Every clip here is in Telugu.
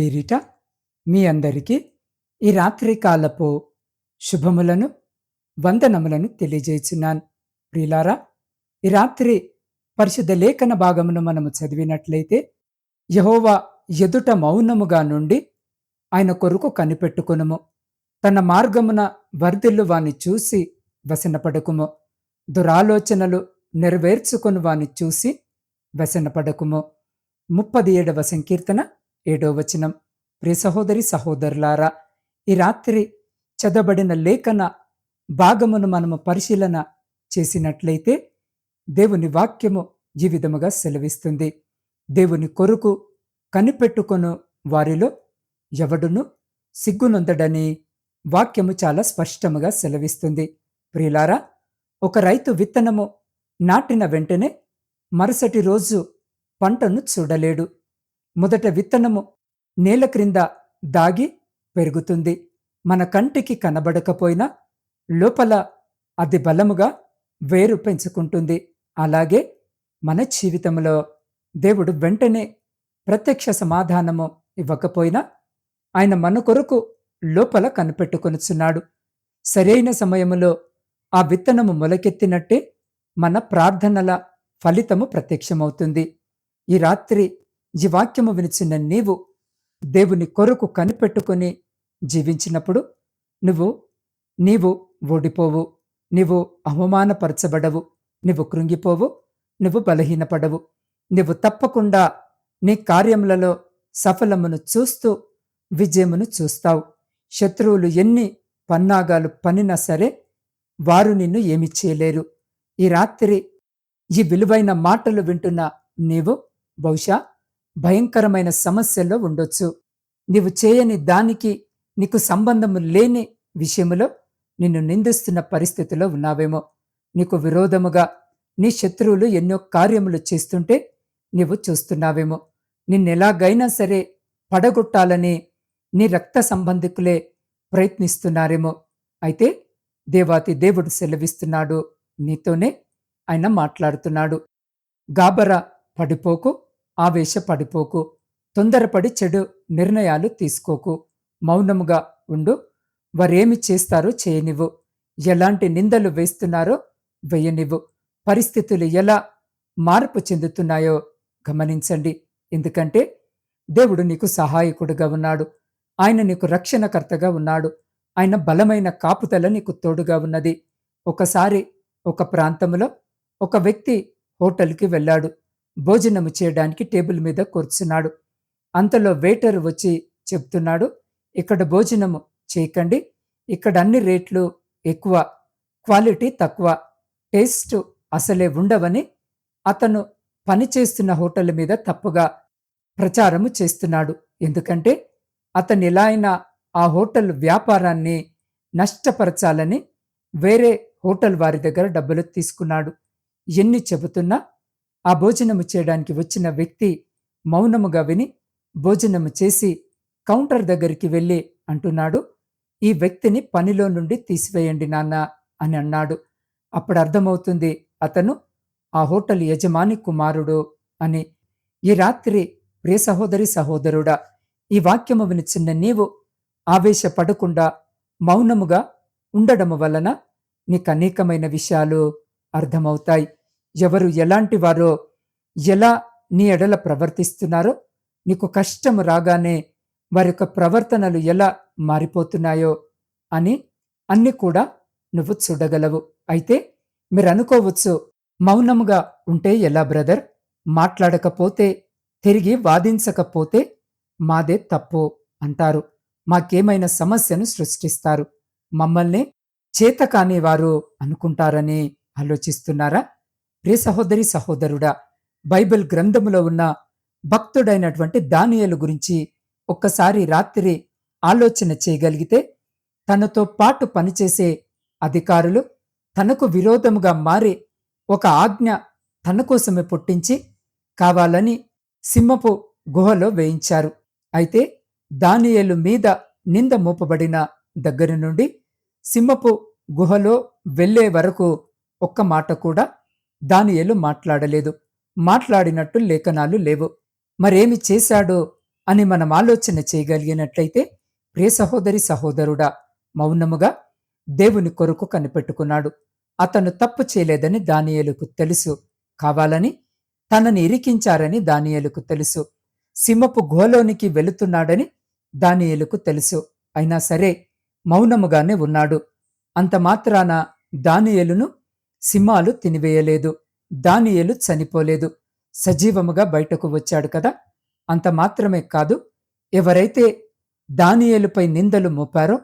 పేరిట మీ అందరికీ ఈ రాత్రి కాలపు శుభములను వందనములను తెలియజేస్తున్నాను ప్రియులారా ఈ రాత్రి పరిశుద్ధ లేఖన భాగమును మనము చదివినట్లయితే యహోవా ఎదుట మౌనముగా నుండి ఆయన కొరకు కనిపెట్టుకునుము. తన మార్గమున వర్ధిల్లు వాని చూసి వసనపడకుము దురాలోచనలు నెరవేర్చుకుని వాని చూసి వసనపడకుము ముప్పది ఏడవ సంకీర్తన ఏడో వచనం. ప్రియ సహోదరి సహోదరులారా ఈ రాత్రి చదవబడిన లేఖన భాగమును మనము పరిశీలన చేసినట్లయితే దేవుని వాక్యము ఈ విధముగా సెలవిస్తుంది. దేవుని కొరకు కనిపెట్టుకొను వారిలో ఎవడును సిగ్గునొందడని వాక్యము చాలా స్పష్టముగా సెలవిస్తుంది. ప్రియులారా ఒక రైతు విత్తనము నాటిన వెంటనే మరుసటి రోజు పంటను చూడలేడు. మొదట విత్తనము నేల క్రింద దాగి పెరుగుతుంది. మన కంటికి కనబడకపోయినా లోపల అది బలముగా వేరు పెంచుకుంటుంది. అలాగే మన జీవితంలో దేవుడు వెంటనే ప్రత్యక్ష సమాధానము ఇవ్వకపోయినా ఆయన మన కొరకు లోపల కనిపెట్టుకొనుచున్నాడు. సరైన సమయములో ఆ విత్తనము మొలకెత్తినట్టే మన ప్రార్థనల ఫలితము ప్రత్యక్షమవుతుంది. ఈ రాత్రి ఈ వాక్యము వినిచిన నీవు దేవుని కొరకు కనిపెట్టుకొని జీవించినప్పుడు నువ్వు నీవు ఓడిపోవు నీవు అవమానపరచబడవు నువ్వు కృంగిపోవు నువ్వు బలహీనపడవు. నువ్వు తప్పకుండా నీ కార్యములలో సఫలమును చూస్తూ విజయమును చూస్తావు. శత్రువులు ఎన్ని పన్నాగాలు పనినా సరే వారు నిన్ను ఏమి చేయలేరు. ఈ రాత్రి ఈ విలువైన మాటలు వింటున్న నీవు బహుశా భయంకరమైన సమస్యల్లో ఉండొచ్చు. నీవు చేయని దానికి నీకు సంబంధము లేని విషయములో నిన్ను నిందిస్తున్న పరిస్థితిలో ఉన్నావేమో. నీకు విరోధముగా నీ శత్రువులు ఎన్నో కార్యములు చేస్తుంటే నీవు చూస్తున్నావేమో. నిన్నెలాగైనా సరే పడగొట్టాలని నీ రక్త సంబంధికులే ప్రయత్నిస్తున్నారేమో. అయితే దేవాతి దేవుడు సెలవిస్తున్నాడు. నీతోనే ఆయన మాట్లాడుతున్నాడు. గాబరా పడిపోకు. ఆవేశపడిపోకు. తొందరపడి చెడు నిర్ణయాలు తీసుకోకు. మౌనముగా ఉండు. వారేమి చేస్తారో చేయనివ్వు. ఎలాంటి నిందలు వేస్తున్నారో వేయనివ్వు. పరిస్థితులు ఎలా మార్పు చెందుతున్నాయో గమనించండి. ఎందుకంటే దేవుడు నీకు సహాయకుడుగా ఉన్నాడు. ఆయన నీకు రక్షణకర్తగా ఉన్నాడు. ఆయన బలమైన కాపుదల నీకు తోడుగా ఉన్నది. ఒకసారి ఒక ప్రాంతంలో ఒక వ్యక్తి హోటల్కి వెళ్ళాడు. భోజనము చేయడానికి టేబుల్ మీద కూర్చున్నాడు. అంతలో వెయిటర్ వచ్చి చెప్తున్నాడు ఇక్కడ భోజనము చేయకండి. ఇక్కడ అన్ని రేట్లు ఎక్కువ క్వాలిటీ తక్కువ టేస్ట్ అసలే ఉండవని అతను పనిచేస్తున్న హోటల్ మీద తప్పుగా ప్రచారము చేస్తున్నాడు. ఎందుకంటే అతను ఎలా అయినా ఆ హోటల్ వ్యాపారాన్ని నష్టపరచాలని వేరే హోటల్ వారి దగ్గర డబ్బులు తీసుకున్నాడు. ఎన్ని చెబుతున్నా ఆ భోజనము చేయడానికి వచ్చిన వ్యక్తి మౌనముగా విని భోజనము చేసి కౌంటర్ దగ్గరికి వెళ్ళి అంటున్నాడు ఈ వ్యక్తిని పనిలో నుండి తీసివేయండి నాన్న అని అన్నాడు. అప్పుడు అర్థమవుతుంది అతను ఆ హోటల్ యజమాని కుమారుడు అని. ఈ రాత్రి ప్రియ సహోదరి సహోదరుడా ఈ వాక్యము వినిచిన్న నీవు ఆవేశపడకుండా మౌనముగా ఉండడము వలన నీకు అనేకమైన విషయాలు అర్థమవుతాయి. ఎవరు ఎలాంటి వారో ఎలా నీ ఎడల ప్రవర్తిస్తున్నారో నీకు కష్టము రాగానే వారి యొక్క ప్రవర్తనలు ఎలా మారిపోతున్నాయో అని అన్ని కూడా నువ్వు చూడగలవు. అయితే మీరు అనుకోవచ్చు మౌనముగా ఉంటే ఎలా బ్రదర్? మాట్లాడకపోతే తిరిగి వాదించకపోతే మాదే తప్పు అంటారు. మాకేమైనా సమస్యను సృష్టిస్తారు. మమ్మల్ని చేత వారు అనుకుంటారని ఆలోచిస్తున్నారా? ప్రియ సహోదరి సహోదరుడా బైబిల్ గ్రంథములో ఉన్న భక్తుడైనటువంటి దానియలు గురించి ఒక్కసారి రాత్రి ఆలోచన చేయగలిగితే తనతో పాటు పనిచేసే అధికారులు తనకు విరోధముగా మారి ఒక ఆజ్ఞ తన కోసమే పుట్టించి కావాలని సింహపు గుహలో వేయించారు. అయితే దానియలు మీద నింద మోపబడిన దగ్గర నుండి సింహపు గుహలో వెళ్ళే వరకు ఒక్క మాట కూడా దానియేలు మాట్లాడలేదు. మాట్లాడినట్టు లేఖనాలు లేవు. మరేమి చేశాడో అని మనం ఆలోచన చేయగలిగినట్లయితే ప్రియ సహోదరి సహోదరుడా మౌనముగా దేవుని కొరకు కనిపెట్టుకున్నాడు. అతను తప్పు చేయలేదని దానియేలుకు తెలుసు. కావాలని తనని ఇరికించారని దానియేలుకు తెలుసు. సింహపు గోలోనికి వెళుతున్నాడని దానియేలుకు తెలుసు. అయినా సరే మౌనముగానే ఉన్నాడు. అంత మాత్రాన దానియేలును సింహాలు తినివేయలేదు. దానియేలు చనిపోలేదు. సజీవముగా బయటకు వచ్చాడు కదా? అంత మాత్రమే కాదు ఎవరైతే దానియేలుపై నిందలు మోపారో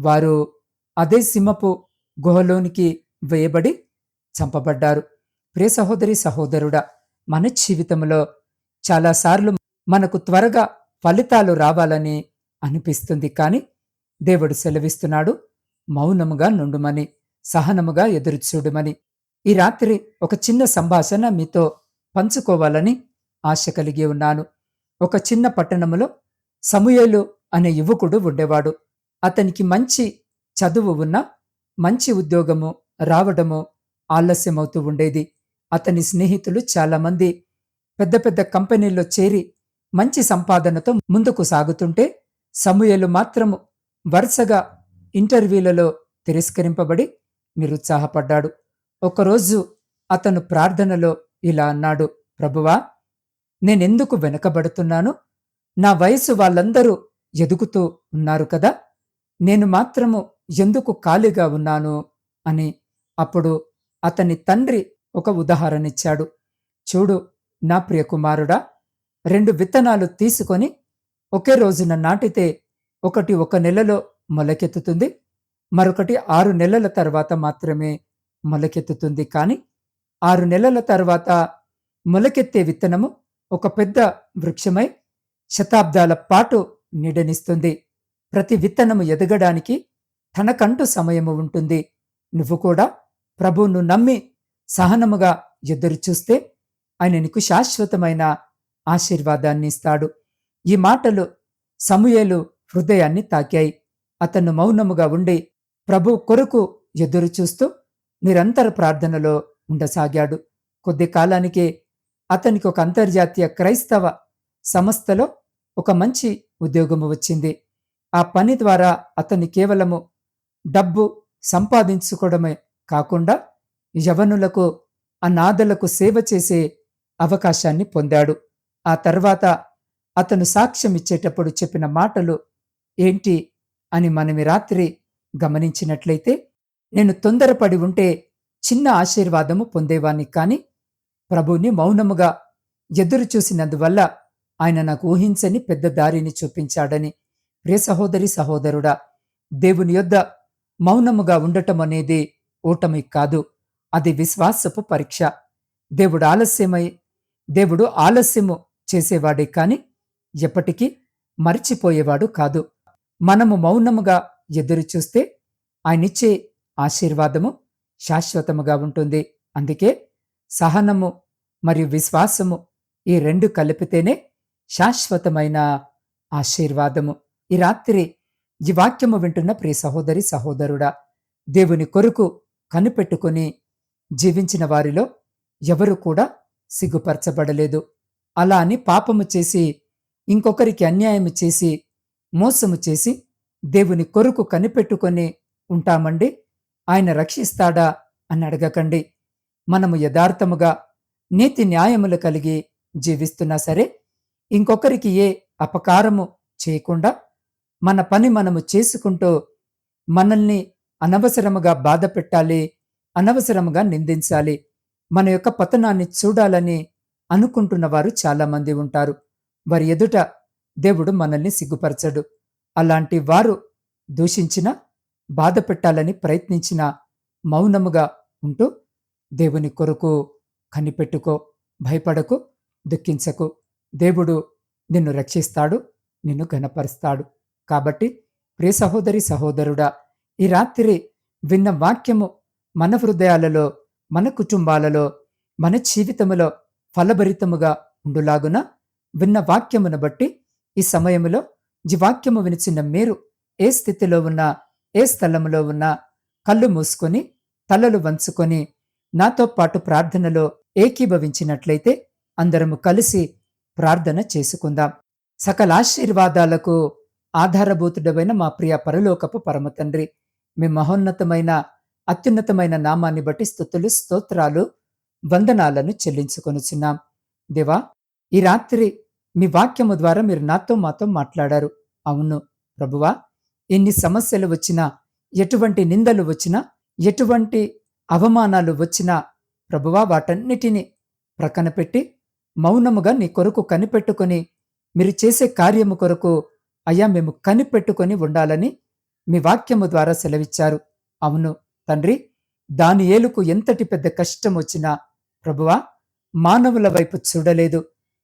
వారు అదే సింహపు గుహలోనికి వేయబడి చంపబడ్డారు. ప్రియ సహోదరి సహోదరుడా మన జీవితంలో చాలాసార్లు మనకు త్వరగా ఫలితాలు రావాలని అనిపిస్తుంది కానీ దేవుడు సెలవిస్తున్నాడు మౌనముగా నుండుమని. సహనముగా ఎదురుచూడమని ఈ రాత్రి ఒక చిన్న సంభాషణ మీతో పంచుకోవాలని ఆశ కలిగి ఉన్నాను. ఒక చిన్న పట్టణములో సమూయేలు అనే యువకుడు ఉండేవాడు. అతనికి మంచి చదువు ఉన్న మంచి ఉద్యోగము రావడము ఆలస్యమవుతూ ఉండేది. అతని స్నేహితులు చాలామంది పెద్ద పెద్ద కంపెనీల్లో చేరి మంచి సంపాదనతో ముందుకు సాగుతుంటే సమూయలు మాత్రము వరుసగా ఇంటర్వ్యూలలో తిరస్కరింపబడి నిరుత్సాహపడ్డాడు. ఒకరోజు అతను ప్రార్థనలో ఇలా అన్నాడు ప్రభువా నేనెందుకు వెనకబడుతున్నాను? నా వయసు వాళ్ళందరూ ఎదుగుతూ ఉన్నారు కదా. నేను మాత్రము ఎందుకు ఖాళీగా ఉన్నాను? అని అప్పుడు అతని తండ్రి ఒక ఉదాహరణిచ్చాడు చూడు నా ప్రియకుమారుడా రెండు విత్తనాలు తీసుకొని ఒకే రోజున నాటితే ఒకటి ఒక నెలలో మొలకెత్తుతుంది మరొకటి ఆరు నెలల తర్వాత మాత్రమే మొలకెత్తుతుంది. కానీ ఆరు నెలల తర్వాత మొలకెత్తే విత్తనము ఒక పెద్ద వృక్షమై శతాబ్దాల పాటు నీడనిస్తుంది. ప్రతి విత్తనము ఎదగడానికి తనకంటూ సమయము ఉంటుంది. నువ్వు కూడా ప్రభువును నమ్మి సహనముగా ఎదురుచూస్తే ఆయన నీకు శాశ్వతమైన ఆశీర్వాదాన్ని ఇస్తాడు. ఈ మాటలు సమూయేలు హృదయాన్ని తాకాయి. అతను మౌనముగా ఉండి ప్రభు కొరకు ఎదురు చూస్తూ నిరంతర ప్రార్థనలో ఉండసాగాడు. కొద్ది కాలానికే అతనికి ఒక అంతర్జాతీయ క్రైస్తవ సంస్థలో ఒక మంచి ఉద్యోగము వచ్చింది. ఆ పని ద్వారా అతని కేవలము డబ్బు సంపాదించుకోవడమే కాకుండా యవనులకు అనాథలకు సేవ చేసే అవకాశాన్ని పొందాడు. ఆ తర్వాత అతను సాక్ష్యం ఇచ్చేటప్పుడు చెప్పిన మాటలు ఏంటి అని మనమి రాత్రి గమనించినట్లయితే నేను తొందరపడి ఉంటే చిన్న ఆశీర్వాదము పొందేవాణ్ణి కాని ప్రభుని మౌనముగా ఎదురు చూసినందువల్ల ఆయన నాకు ఊహించని పెద్ద దారిని చూపించాడని. ప్రియ సహోదరి సహోదరుడా దేవుని యొద్ద మౌనముగా ఉండటం అనేది ఓటమి కాదు అది విశ్వాసపు పరీక్ష. దేవుడు ఆలస్యమై దేవుడు ఆలస్యము చేసేవాడే కాని ఎప్పటికీ మర్చిపోయేవాడు కాదు. మనము మౌనముగా ఎదురు చూస్తే ఆయనిచ్చే ఆశీర్వాదము శాశ్వతముగా ఉంటుంది. అందుకే సహనము మరియు విశ్వాసము ఈ రెండు కలిపితేనే శాశ్వతమైన ఆశీర్వాదము. ఈ రాత్రి ఈ వాక్యము వింటున్న ప్రియ సహోదరి సహోదరుడా దేవుని కొరకు కనిపెట్టుకుని జీవించిన వారిలో ఎవరు కూడా సిగ్గుపరచబడలేదు. అలా అని పాపము చేసి ఇంకొకరికి అన్యాయము చేసి మోసము చేసి దేవుని కొరకు కనిపెట్టుకొని ఉంటామండి. ఆయన రక్షిస్తాడా అని అడగకండి. మనము యథార్థముగా నీతి న్యాయములు కలిగి జీవిస్తున్నా సరే ఇంకొకరికి ఏ అపకారము చేయకుండా మన పని మనము చేసుకుంటూ మనల్ని అనవసరముగా బాధ పెట్టాలి అనవసరముగా నిందించాలి మన యొక్క పతనాన్ని చూడాలని అనుకుంటున్న వారు చాలామంది ఉంటారు. వారి ఎదుట దేవుడు మనల్ని సిగ్గుపరచడు. అలాంటి వారు దూషించిన బాధ పెట్టాలని ప్రయత్నించిన మౌనముగా ఉంటూ దేవుని కొరకు కనిపెట్టుకో భయపడకు దుఃఖించకు. దేవుడు నిన్ను రక్షిస్తాడు నిన్ను ఘనపరుస్తాడు. కాబట్టి ప్రియ సహోదరి సహోదరుడా ఈ రాత్రి విన్న వాక్యము మన హృదయాలలో మన కుటుంబాలలో మన జీవితములో ఫలభరితముగా ఉండులాగున విన్న వాక్యమును బట్టి ఈ సమయంలో ఈ వాక్యము వినిచిన మీరు ఏ స్థితిలో ఉన్నా ఏ స్థలములో ఉన్నా కళ్ళు మూసుకొని తలలు వంచుకొని నాతో పాటు ప్రార్థనలో ఏకీభవించినట్లయితే అందరము కలిసి ప్రార్థన చేసుకుందాం. సకల ఆశీర్వాదాలకు ఆధారభూతుడమైన మా ప్రియ పరలోకపు పరమతండ్రి మీ మహోన్నతమైన అత్యున్నతమైన నామాన్ని బట్టి స్థుతులు స్తోత్రాలు వందనాలను చెల్లించుకొనుచున్నాం. దేవా ఈ రాత్రి మీ వాక్యము ద్వారా మీరు నాతో మాతో మాట్లాడారు. అవును ప్రభువా ఎన్ని సమస్యలు వచ్చినా ఎటువంటి నిందలు వచ్చినా ఎటువంటి అవమానాలు వచ్చినా ప్రభువా వాటన్నిటినీ ప్రక్కన పెట్టి మౌనముగా నీ కొరకు కనిపెట్టుకొని మీరు చేసే కార్యము కొరకు అయ్యా మేము కనిపెట్టుకొని ఉండాలని మీ వాక్యము ద్వారా సెలవిచ్చారు. అవును తండ్రి దాని ఏలుకు ఎంతటి పెద్ద కష్టం వచ్చినా ప్రభువా మానవుల వైపు చూడలేదు.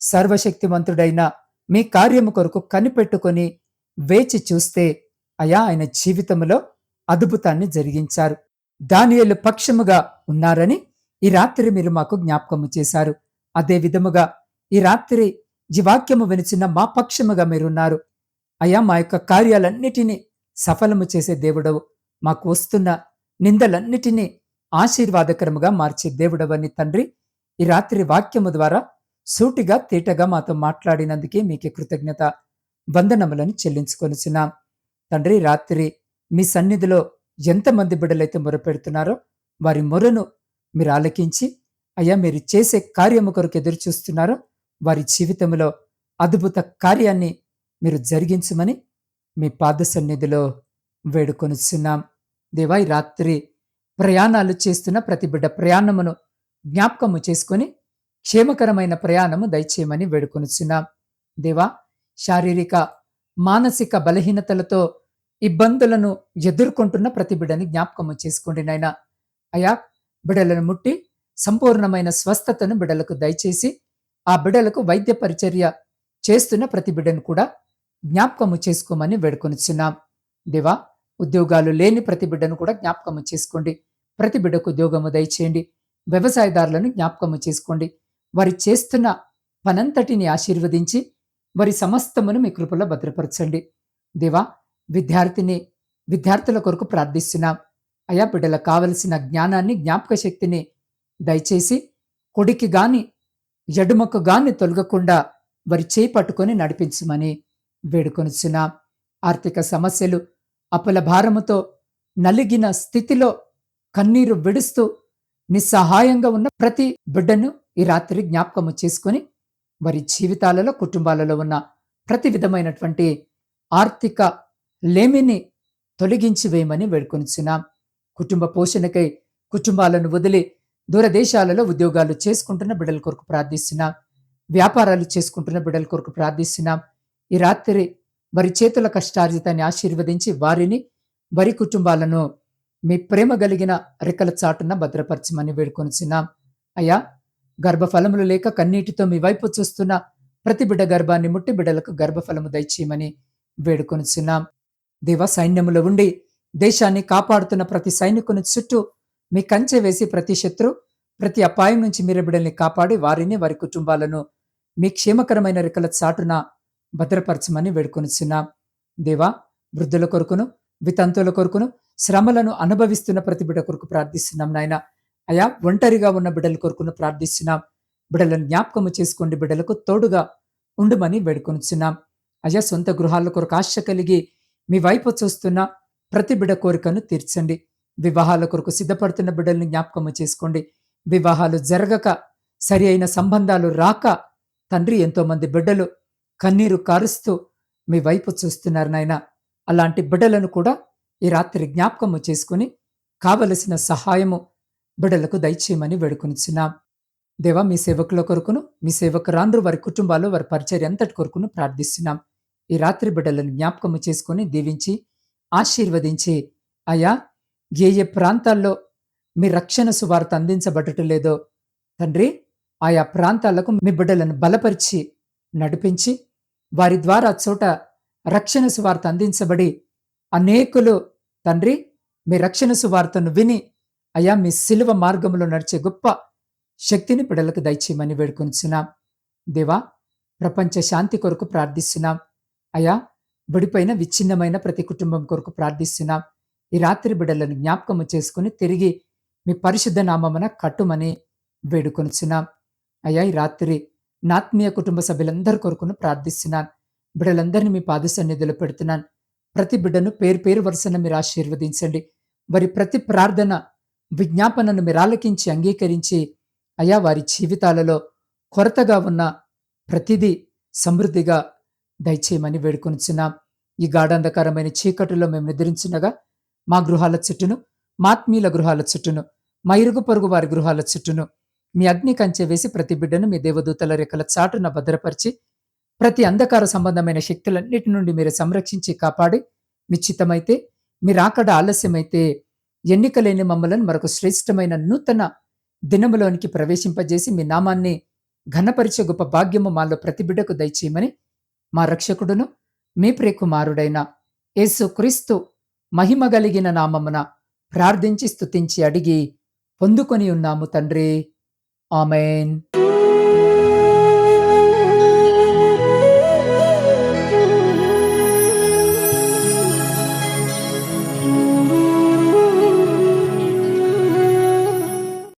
సర్వశక్తివంతుడైన మీ కార్యము కొరకు కనిపెట్టుకొని వేచి చూస్తే అయా ఆయన జీవితంలో అద్భుతాన్ని జరిగించారు. దానియలు పక్షముగా ఉన్నారని ఈ రాత్రి మీరు మాకు జ్ఞాపకము చేశారు. అదే విధముగా ఈ రాత్రి ఈ వాక్యము వినిచిన మా పక్షముగా మీరున్నారు. అయా మా యొక్క కార్యాలన్నిటినీ సఫలము చేసే దేవుడవు. మాకు వస్తున్న నిందలన్నిటినీ ఆశీర్వాదకరముగా మార్చే దేవుడవని తండ్రి ఈ రాత్రి వాక్యము ద్వారా సూటిగా తేటగా మాతో మాట్లాడినందుకే మీకే కృతజ్ఞత వందనములను చెల్లించుకొనిచున్నాం. తండ్రి రాత్రి మీ సన్నిధిలో ఎంతమంది బిడ్డలైతే మొరపెడుతున్నారో వారి మొరను మీరు ఆలకించి అయ్యా మీరు చేసే కార్యము కొరకు ఎదురు చూస్తున్నారో వారి జీవితంలో అద్భుత కార్యాన్ని మీరు జరిగించమని మీ పాద సన్నిధిలో వేడుకొనిచున్నాం. దేవా రాత్రి ప్రయాణాలు చేస్తున్న ప్రతి బిడ్డ ప్రయాణమును జ్ఞాపకము చేసుకొని క్షేమకరమైన ప్రయాణము దయచేయమని వేడుకొనిచున్నాం దేవా శారీరక మానసిక బలహీనతలతో ఇబ్బందులను ఎదుర్కొంటున్న ప్రతి బిడ్డని జ్ఞాపకము చేసుకోండి నాయన. అయా బిడలను ముట్టి సంపూర్ణమైన స్వస్థతను బిడలకు దయచేసి ఆ బిడలకు వైద్య పరిచర్య చేస్తున్న ప్రతి బిడ్డను కూడా జ్ఞాపకము చేసుకోమని వేడుకొనిచున్నాం దేవా ఉద్యోగాలు లేని ప్రతి బిడ్డను కూడా జ్ఞాపకము చేసుకోండి. ప్రతి బిడ్డకు ఉద్యోగము దయచేయండి. వ్యవసాయదారులను జ్ఞాపకము చేసుకోండి. వారి చేస్తున్న పనంతటిని ఆశీర్వదించి వారి సమస్తమును మీ కృపలో భద్రపరచండి. దేవా విద్యార్థిని విద్యార్థుల కొరకు ప్రార్థిస్తున్నాం. అయా బిడ్డలకు కావలసిన జ్ఞానాన్ని జ్ఞాపక శక్తిని దయచేసి కొడికి గాని ఎడుమకు గాని తొలగకుండా వారి చేయి పట్టుకొని నడిపించమని వేడుకొనిచున్నాం. ఆర్థిక సమస్యలు అప్పుల భారముతో నలిగిన స్థితిలో కన్నీరు విడుస్తూ నిస్సహాయంగా ఉన్న ప్రతి బిడ్డను ఈ రాత్రి జ్ఞాపకము చేసుకొని వారి జీవితాలలో కుటుంబాలలో ఉన్న ప్రతి విధమైనటువంటి ఆర్థిక లేమిని తొలగించి వేయమని వేడుకొనిచున్నాం. కుటుంబ పోషణకై కుటుంబాలను వదిలి దూరదేశాలలో ఉద్యోగాలు చేసుకుంటున్న బిడ్డల కొరకు ప్రార్థిస్తున్నాం. వ్యాపారాలు చేసుకుంటున్న బిడ్డల కొరకు ప్రార్థిస్తున్నాం. ఈ రాత్రి వారి చేతుల కష్టార్జితాన్ని ఆశీర్వదించి వారిని వారి కుటుంబాలను మీ ప్రేమ కలిగిన రెక్కల చాటున భద్రపరచమని వేడుకొనిచున్నాం. అయ్యా గర్భఫలములు లేక కన్నీటితో మీ వైపు చూస్తున్న ప్రతి బిడ్డ గర్భాన్ని ముట్టి బిడ్డలకు గర్భఫలము దయచేయమని వేడుకొనిచున్నాం. దేవ సైన్యములో ఉండి దేశాన్ని కాపాడుతున్న ప్రతి సైనికుని చుట్టూ మీ కంచె వేసి ప్రతి శత్రు ప్రతి అపాయం నుంచి మీరు బిడ్డల్ని కాపాడి వారిని వారి కుటుంబాలను మీ క్షేమకరమైన రెక్కల చాటున భద్రపరచమని వేడుకొనిచున్నాం. దేవా వృద్ధుల కొరకును వితంతుల కొరకును శ్రమలను అనుభవిస్తున్న ప్రతి బిడ్డ కొరకు ప్రార్థిస్తున్నాం నాయన. అయా ఒంటరిగా ఉన్న బిడ్డల కొరకును ప్రార్థిస్తున్నాం. బిడ్డలను జ్ఞాపకము చేసుకోండి. బిడ్డలకు తోడుగా ఉండుమని వేడుకొనిచున్నాం. అయా సొంత గృహాల కొరకు ఆశ కలిగి మీ వైపు చూస్తున్న ప్రతి బిడ కోరికను తీర్చండి. వివాహాల కొరకు సిద్ధపడుతున్న బిడ్డల్ని జ్ఞాపకము చేసుకోండి. వివాహాలు జరగక సరి అయిన సంబంధాలు రాక తండ్రి ఎంతో మంది బిడ్డలు కన్నీరు కారుస్తూ మీ వైపు చూస్తున్నారు నాయన. అలాంటి బిడ్డలను కూడా ఈ రాత్రి జ్ఞాపకము చేసుకుని కావలసిన సహాయము బిడ్డలకు దయచేయమని వేడుకొనిచున్నాం. దేవా మీ సేవకుల కొరకును మీ సేవకురాండ్రు వారి కుటుంబాలు వారి పరిచర్య అంతటి కొరకును ప్రార్థిస్తున్నాం. ఈ రాత్రి బిడ్డలను జ్ఞాపకము చేసుకుని దీవించి ఆశీర్వదించి అయా ఏ ఏ ప్రాంతాల్లో మీ రక్షణ సువార్త అందించబడటం లేదో తండ్రి ఆయా ప్రాంతాలకు మీ బిడ్డలను బలపరిచి నడిపించి వారి ద్వారా చోట రక్షణ సువార్త అందించబడి అనేకులు తండ్రి మీ రక్షణ సువార్తను విని అయా మీ శిలువ మార్గంలో నడిచే గొప్ప శక్తిని బిడలకు దయచేయమని వేడుకొనిచున్నాం దేవా ప్రపంచ శాంతి కొరకు ప్రార్థిస్తున్నాం. అయా బిడిపైన విచ్ఛిన్నమైన ప్రతి కుటుంబం కొరకు ప్రార్థిస్తున్నాం. ఈ రాత్రి బిడలను జ్ఞాపకము చేసుకుని తిరిగి మీ పరిశుద్ధ నామమున కట్టుమని వేడుకొనిచున్నాం అయ్యా ఈ రాత్రి నాత్మీయ కుటుంబ సభ్యులందరి కొరకును ప్రార్థిస్తున్నాను బిడ్డలందరినీ మీ పాద సన్నిధిలో పెడుతున్నాను ప్రతి బిడ్డను పేరు పేరు వరుసన మీరు ఆశీర్వదించండి. వారి ప్రతి ప్రార్థన విజ్ఞాపనను మీరు ఆలకించి అంగీకరించి అయా వారి జీవితాలలో కొరతగా ఉన్న ప్రతిదీ సమృద్ధిగా దయచేయమని వేడుకొనిచున్నాం. ఈ గాఢంధకరమైన చీకటిలో మేము నిద్రించినగా మా గృహాల చుట్టూను మా ఆత్మీయుల గృహాల చుట్టూను మా ఇరుగు పొరుగు వారి గృహాల చుట్టూను మీ అగ్ని కంచె వేసి ప్రతి బిడ్డను మీ దేవదూతల రెక్కల చాటున భద్రపరిచి ప్రతి అంధకార సంబంధమైన శక్తులన్నిటి నుండి మీరు సంరక్షించి కాపాడి నిశ్చితమైతే మీరు ఆకడ ఆలస్యమైతే ఎన్నికలేని మమ్మలను మరొక శ్రేష్టమైన నూతన దినములోనికి ప్రవేశింపజేసి మీ నామాన్ని ఘనపరిచే గొప్ప భాగ్యము మాలో ప్రతి బిడ్డకు దయచేయమని మా రక్షకుడును మీ ప్రియకుమారుడైన యేసు క్రీస్తు మహిమ కలిగిన నామమున ప్రార్థించి స్తుతించి అడిగి పొందుకొని ఉన్నాము తండ్రి. ఆమెన్.